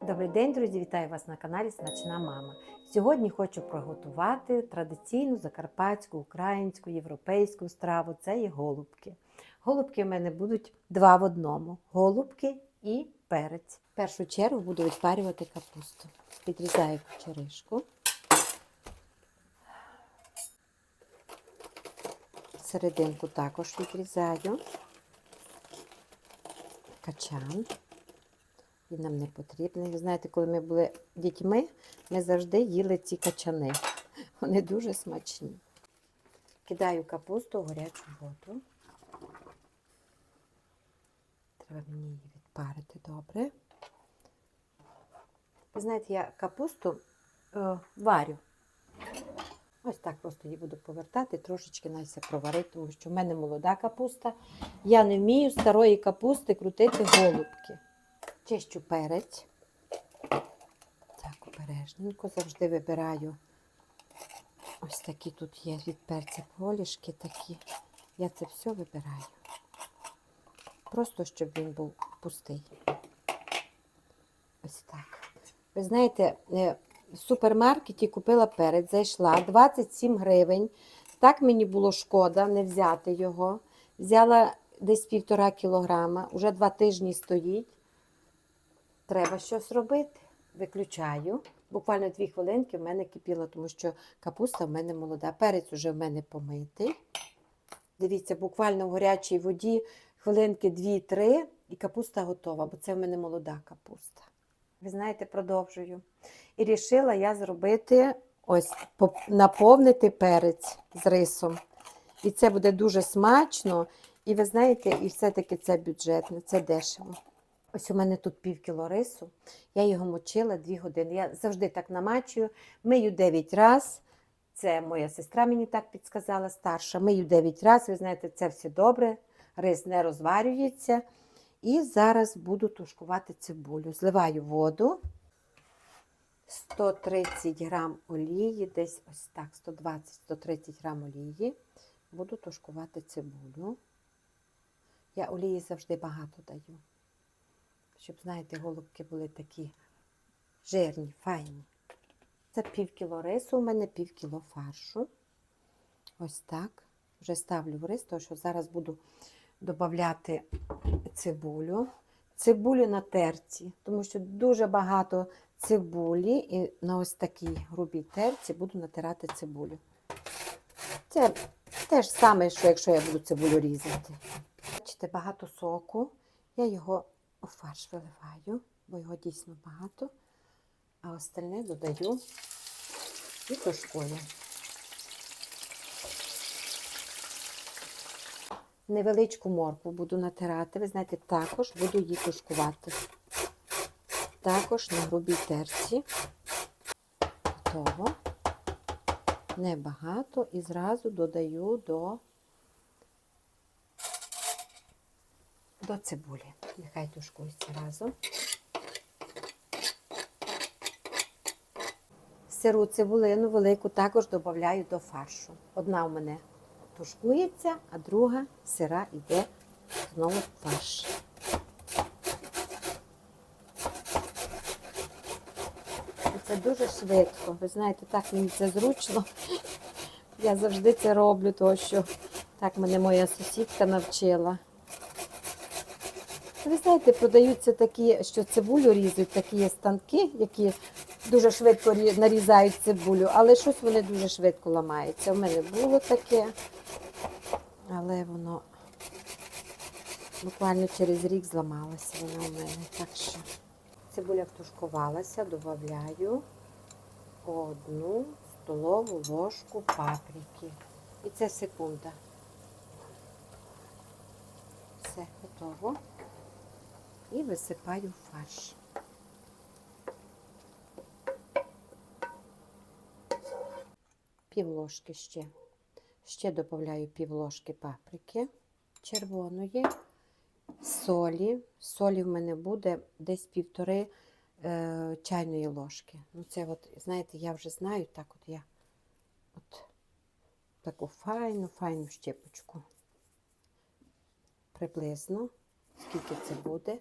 Добрий день, друзі! Вітаю вас на каналі Смачна Мама. Сьогодні хочу приготувати традиційну закарпатську, українську, європейську страву це є голубки. Голубки в мене будуть два в одному: голубки і перець. В першу чергу буду відпарювати капусту. Підрізаю черешку. Серединку також відрізаю. Качан. Він нам не потрібний. Ви знаєте, коли ми були дітьми, ми завжди їли ці качани. Вони дуже смачні. Кидаю капусту в гарячу воду. Треба мені її відпарити добре. Ви знаєте, я капусту е, варю. Ось так просто її буду повертати, трошечки найся проварити, тому що в мене молода капуста. Я не вмію старої капусти крутити голубки. Чищу перець. Так, обережненько завжди вибираю. Ось такі тут є від перця полішки такі. Я це все вибираю. Просто щоб він був пустий. Ось так. Ви знаєте, е, в супермаркеті купила перець, зайшла 27 гривень. Так мені було шкода не взяти його. Взяла десь півтора кілограма, уже два тижні стоїть. Треба щось робити. Виключаю. Буквально дві хвилинки в мене кипіло, тому що капуста в мене молода. Перець уже в мене помитий. Дивіться, буквально в гарячій воді хвилинки 2-3 і капуста готова, бо це в мене молода капуста. Ви знаєте, продовжую. І рішила я зробити ось наповнити перець з рисом. І це буде дуже смачно. І ви знаєте, і все-таки це бюджетне, це дешево. Ось у мене тут пів кіло рису. Я його мочила 2 години. Я завжди так намачую. Мию 9 разів. Це моя сестра мені так підсказала, старша. Мию 9 разів. Ви знаєте, це все добре. Рис не розварюється. І зараз буду тушкувати цибулю. Зливаю воду. 130 грам олії, десь ось так, 120-130 грам олії. Буду тушкувати цибулю. Я олії завжди багато даю. Щоб, знаєте, голубки були такі жирні, файні. Це пів кіло рису, у мене пів кіло фаршу. Ось так. Вже ставлю в рис, тому що зараз буду додати цибулю. Цибулю на терці, тому що дуже багато цибулі, і на ось такій грубій терці буду натирати цибулю. Це те ж саме, що якщо я буду цибулю різати. Бачите, багато соку. Я його у фарш виливаю, бо його дійсно багато. А остальне додаю і тушкую. Невеличку моркву буду натирати. Ви знаєте, також буду її тушкувати. Також на грубій терці. Готово. Небагато. І зразу додаю до, до цибулі. Нехай тушкується разом. Сиру цибулину велику також додаю до фаршу. Одна у мене тушкується, а друга сира йде знову в фарш. Це дуже швидко. Ви знаєте, так мені це зручно. Я завжди це роблю, тому що так мене моя сусідка навчила. Ви знаєте, продаються такі, що цибулю різуть, такі станки, які дуже швидко нарізають цибулю, але щось вони дуже швидко ламаються. У мене було таке, але воно буквально через рік зламалося воно у мене. Так що цибуля втушкувалася, додаю одну столову ложку паприки. І це секунда. Все, готово. І висипаю фарш. Пів ложки ще. Ще додаю пів ложки паприки червоної, солі. Солі в мене буде десь півтори е, чайної ложки. Ну, це от, знаєте, я вже знаю, так от я от таку файну, файну щепочку. Приблизно, скільки це буде,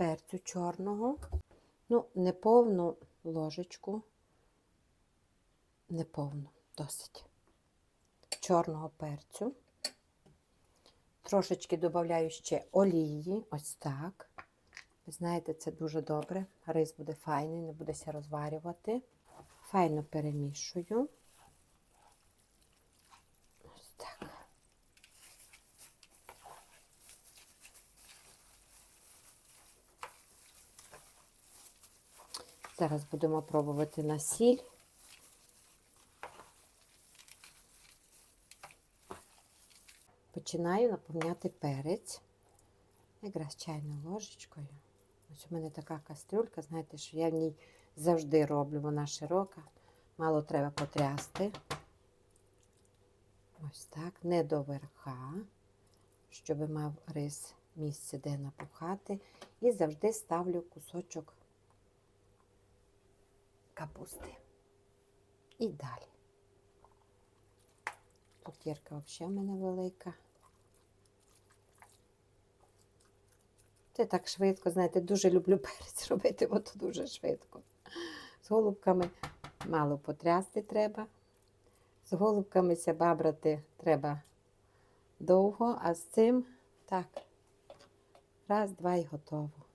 перцю чорного. Ну, не повну ложечку, не повну, досить. Чорного перцю. Трошечки додаю ще олії, ось так. Ви знаєте, це дуже добре. Рис буде файний, не будеся розварювати. Файно перемішую. Ось так. Зараз будемо пробувати на сіль. Починаю наповняти перець. Якраз чайною ложечкою. Ось у мене така кастрюлька, знаєте, що я в ній завжди роблю, вона широка. Мало треба потрясти. Ось так, не до верха, щоб мав рис місце, де напухати. І завжди ставлю кусочок капусти. І далі. Тут Ірка взагалі в мене велика. Це так швидко, знаєте, дуже люблю перець робити, от дуже швидко. З голубками мало потрясти треба. З голубками ся бабрати треба довго, а з цим так, раз, два і готово.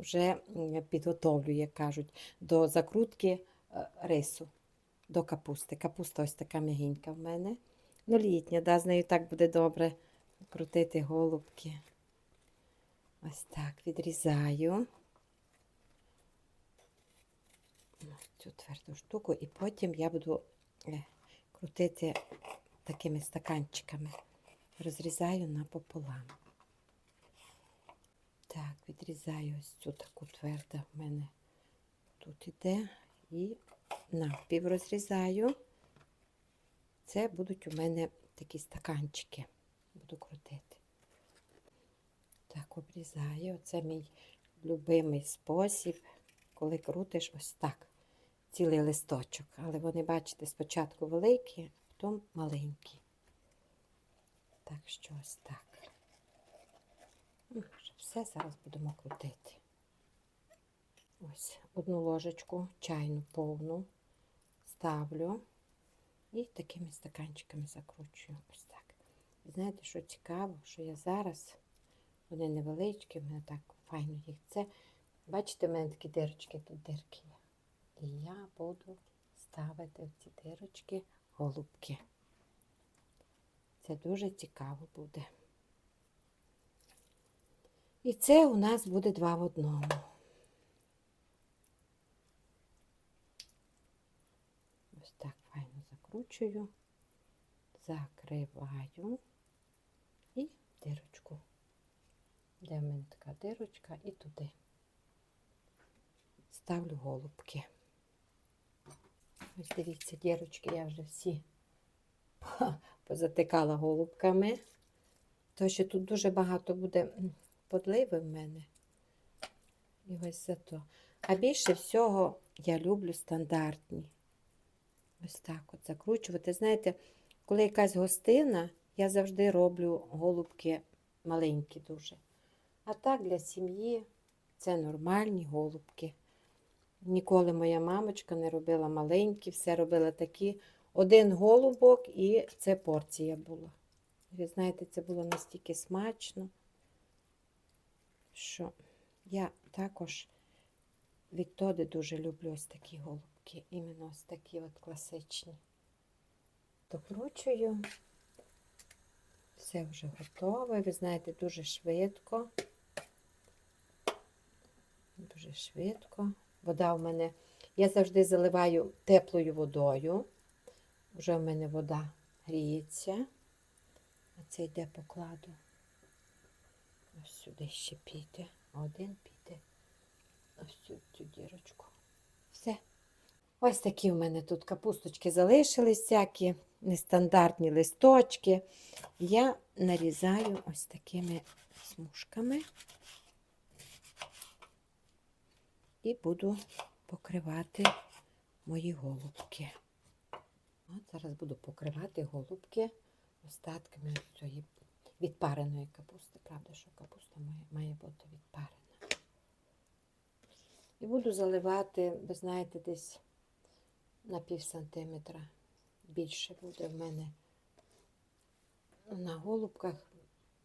Вже підготовлю, як кажуть, до закрутки е, рису, до капусти. Капуста ось така м'ягенька в мене. Ну, літня, да, з нею так буде добре крутити голубки. Ось так відрізаю цю тверду штуку, і потім я буду е, крутити такими стаканчиками. Розрізаю напополам. Так, відрізаю ось цю таку тверду в мене тут іде. І навпів розрізаю. Це будуть у мене такі стаканчики. Буду крутити. Так, обрізаю. Це мій любимий спосіб, коли крутиш ось так. Цілий листочок. Але вони, бачите, спочатку великі, потім маленькі. Так що ось так. Все зараз будемо крутити. Ось одну ложечку чайну повну ставлю і такими стаканчиками закручую. Ось так. І знаєте, що цікаво, що я зараз, вони невеличкі, в мене так файно їх. Це, бачите, в мене такі дирочки, тут дирки є. І я буду ставити в ці дирочки голубки. Це дуже цікаво буде. І це у нас буде два в одному. Ось так файно закручую, закриваю і дирочку. Де в мене така дирочка і туди ставлю голубки. Ось дивіться, дірочки я вже всі позатикала голубками. Тому що тут дуже багато буде подливи в мене. І ось за то. А більше всього я люблю стандартні. Ось так от закручувати. Знаєте, коли якась гостина, я завжди роблю голубки маленькі дуже. А так для сім'ї це нормальні голубки. Ніколи моя мамочка не робила маленькі, все робила такі. Один голубок і це порція була. Ви знаєте, це було настільки смачно, що я також відтоди дуже люблю ось такі голубки. Іменно ось такі от класичні. Докручую. Все вже готове. Ви знаєте, дуже швидко. Дуже швидко. Вода в мене. Я завжди заливаю теплою водою. Вже в мене вода гріється. А це йде покладу. Сюди ще піде. Один піде. Ось цю, цю дірочку. Все. Ось такі в мене тут капусточки залишились, всякі нестандартні листочки. Я нарізаю ось такими смужками і буду покривати мої голубки. От зараз буду покривати голубки остатками цієї відпареної капусти. Правда, що капуста має, має бути відпарена. І буду заливати, ви знаєте, десь на пів сантиметра більше буде в мене на голубках.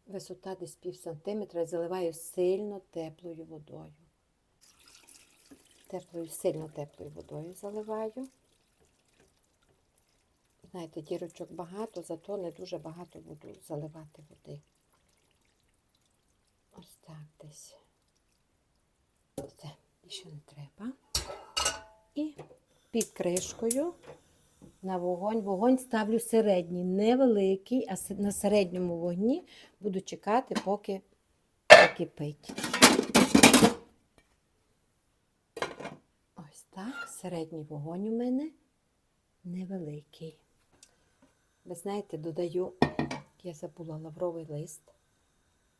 Висота десь пів сантиметра. Я заливаю сильно теплою водою. Теплою, сильно теплою водою заливаю. Знаєте, дірочок багато, зато не дуже багато буду заливати води. Ось так десь. Все, більше не треба. І під кришкою на вогонь. Вогонь ставлю середній, невеликий, а на середньому вогні буду чекати, поки закипить. Ось так, середній вогонь у мене невеликий. Ви знаєте, додаю, я забула лавровий лист.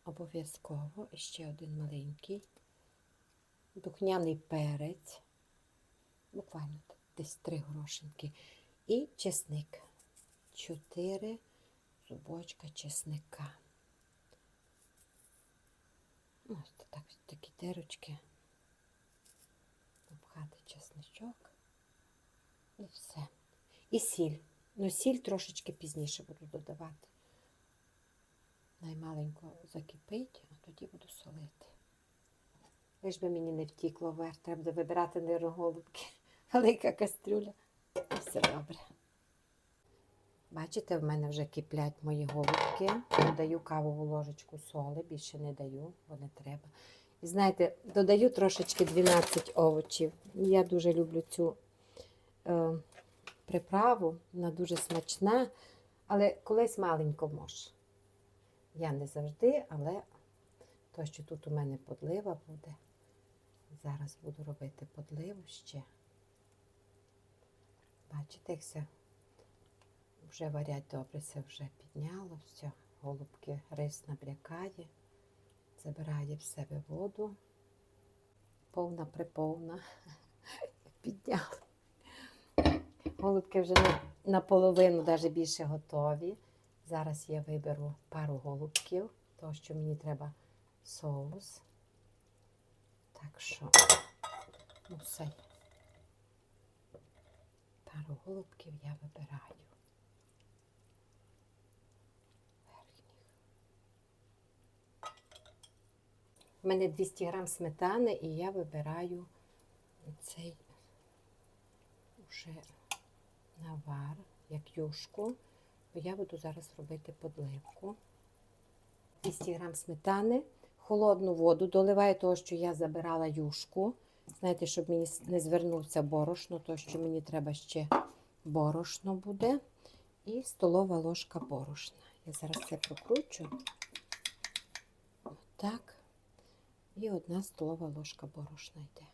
Обов'язково. Ще один маленький. Духняний перець. Буквально десь три горошинки. І чесник. Чотири зубочка чесника. Ось так, такі дирочки. Обхати чесничок. І все. І сіль. Ну, сіль трошечки пізніше буду додавати. Наймаленько закипить, а тоді буду солити. Лиш би мені не втікло вверх, треба буде вибирати нейроголубки. Велика кастрюля. І все добре. Бачите, в мене вже киплять мої голубки. Додаю кавову ложечку соли, більше не даю, бо не треба. І знаєте, додаю трошечки 12 овочів. Я дуже люблю цю е, приправу, вона дуже смачна, але колись маленько може. Я не завжди, але то, що тут у мене подлива буде. Зараз буду робити подливу ще. Бачите, як все вже варять добре, це вже підняло, все, голубки, рис набрякає, забирає в себе воду. Повна приповна. Підняла. Голубки вже наполовину, навіть більше готові. Зараз я виберу пару голубків, тому що мені треба соус. Так що, ну. Пару голубків я вибираю. У мене 200 грам сметани і я вибираю цей уже навар, як юшку. Бо я буду зараз робити подливку. 200 грам сметани, холодну воду доливаю того, що я забирала юшку. Знаєте, щоб мені не звернувся борошно, то що мені треба ще борошно буде. І столова ложка борошна. Я зараз це прокручу. Отак. І одна столова ложка борошна йде.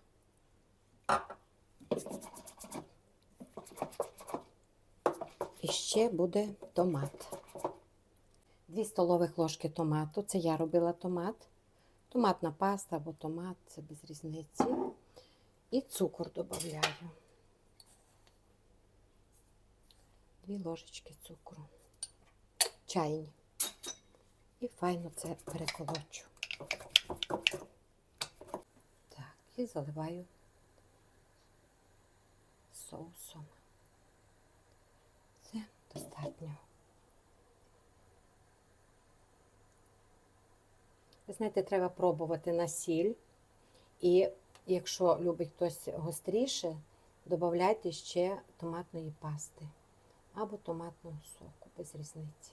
І ще буде томат. Дві столових ложки томату. Це я робила томат. Томатна паста або томат, це без різниці. І цукор додаю. Дві ложечки цукру. Чайні. І файно це переколочу. Так, і заливаю соусом. Достатньо. Ви знаєте, треба пробувати на сіль. І якщо любить хтось гостріше, додавайте ще томатної пасти або томатного соку, без різниці.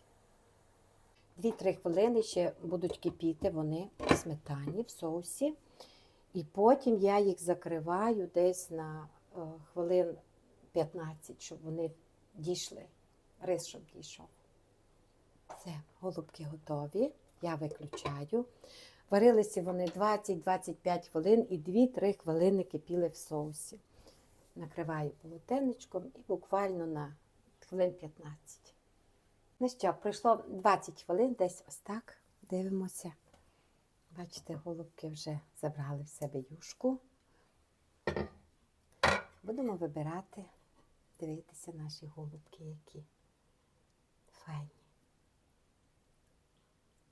2-3 хвилини ще будуть кипіти вони в сметані, в соусі. І потім я їх закриваю десь на е, хвилин 15, щоб вони дійшли. Рис, щоб дійшов. Все, голубки готові. Я виключаю. Варилися вони 20-25 хвилин і 2-3 хвилини кипіли в соусі. Накриваю полотенечком і буквально на хвилин 15. Ну що, пройшло 20 хвилин, десь ось так. Дивимося. Бачите, голубки вже забрали в себе юшку. Будемо вибирати Дивіться наші голубки які. Файні.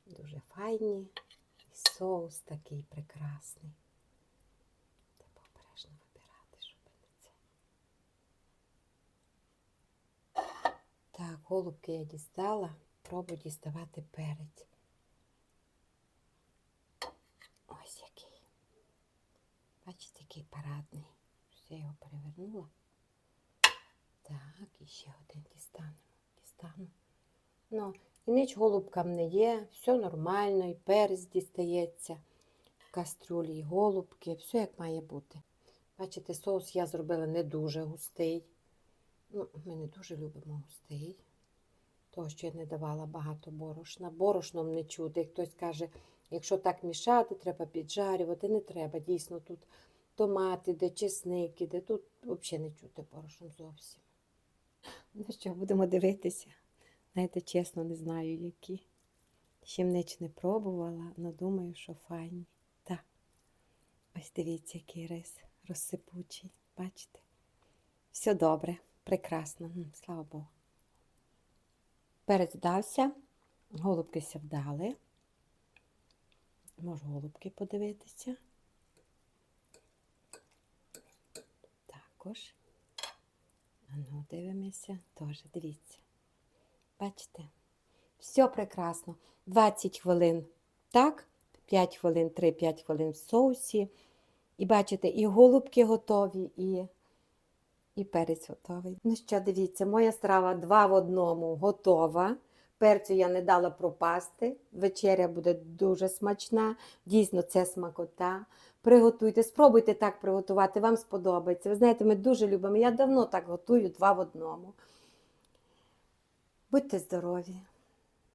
Дуже файні. І соус такий прекрасний. Треба обережно вибирати, щоб не це. Так, голубки я дістала. Пробую діставати перець. Ось який. Бачите, який парадний. Я його перевернула. Так, і ще один дістанемо. Дістану. Ну, і ніч голубкам не є, все нормально, і перець дістається, кастрюлі, і голубки, все як має бути. Бачите, соус я зробила не дуже густий. Ну, ми не дуже любимо густий. Того, що я не давала багато борошна. Борошном не чути. Хтось каже, якщо так мішати, треба піджарювати. Не треба. Дійсно, тут томати, де чесник іде. Тут взагалі не чути борошном зовсім. Ну що, будемо дивитися. Знаєте, чесно, не знаю, які. Ще не пробувала, але думаю, що файні. Так. Ось дивіться, який рис розсипучий. Бачите? Все добре, прекрасно. Слава Богу. Перець голубки ся вдали. Можу голубки подивитися. Також. А ну, дивимося. Теж дивіться. Бачите? Все прекрасно. 20 хвилин. Так? 5 хвилин, 3-5 хвилин в соусі. І бачите, і голубки готові, і, і перець готовий. Ну що, дивіться, моя страва два в одному готова. Перцю я не дала пропасти. Вечеря буде дуже смачна. Дійсно, це смакота. Приготуйте, спробуйте так приготувати, вам сподобається. Ви знаєте, ми дуже любимо. Я давно так готую два в одному. Будьте здорові!